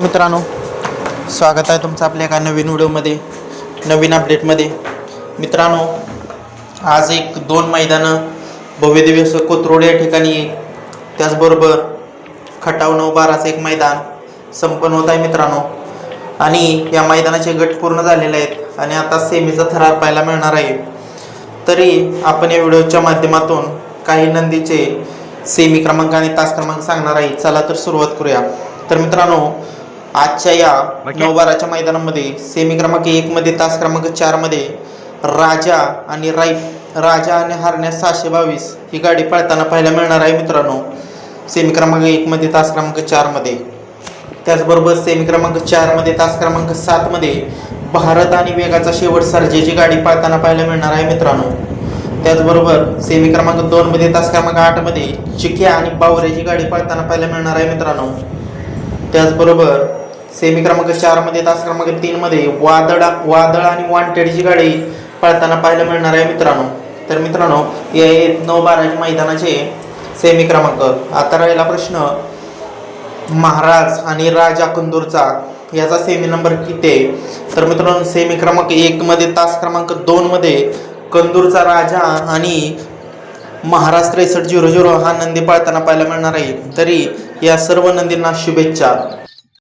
मित्रांनो स्वागत आहे तुमचं आपल्या एका नवीन व्हिडिओमध्ये नवीन अपडेटमध्ये मित्रांनो आज एक दोन मैदानं भव्य दिवस कोथरोड या ठिकाणी त्याचबरोबर खटाव नऊ बाराचं एक मैदान संपन्न होत आहे मित्रांनो. आणि या मैदानाचे गट पूर्ण झालेले आहेत आणि आता सेमीचा थरार पाहायला मिळणार आहे. तरी आपण या व्हिडिओच्या माध्यमातून काही नंदीचे सेमी क्रमांक आणि तास क्रमांक सांगणार आहे. चला तर सुरुवात करूया. तर मित्रांनो आजच्या या नऊ बाराच्या मैदानामध्ये सेमी क्रमांक एक मध्ये तास क्रमांक चारमध्ये राजा आणि राई राजा आणि हरण्या सहाशे बावीस ही गाडी पळताना पाहायला मिळणार आहे मित्रांनो. सेमी क्रमांक एक मध्ये तास क्रमांक चारमध्ये. त्याचबरोबर सेमी क्रमांक चारमध्ये तास क्रमांक सात मध्ये भारत आणि वेगाचा शेवट सर्जेची गाडी पळताना पाहायला मिळणार आहे मित्रांनो. त्याचबरोबर सेमी क्रमांक दोन मध्ये तास क्रमांक आठमध्ये चिक्या आणि बावऱ्याची गाडी पळताना पाहायला मिळणार आहे मित्रांनो. त्याचबरोबर सेमी क्रमांक चारमध्ये तास क्रमांक तीन मध्ये वादळ वादळ आणि वांटेडची गाडी पळताना पाहायला मिळणार आहे मित्रांनो. तर मित्रांनो या नऊ बाराच्या मैदानाचे सेमी क्रमांक. आता राहिला प्रश्न महाराज आणि राजा कुंदूरचा याचा सेमी नंबर किती आहे? तर मित्रांनो सेमी क्रमांक एक मध्ये तास क्रमांक दोन मध्ये कंदूरचा राजा आणि महाराज त्रेसष्ट झिरो झिरो हा नंदी पाळताना पाहायला मिळणार आहे. तरी या सर्व नंदींना शुभेच्छा.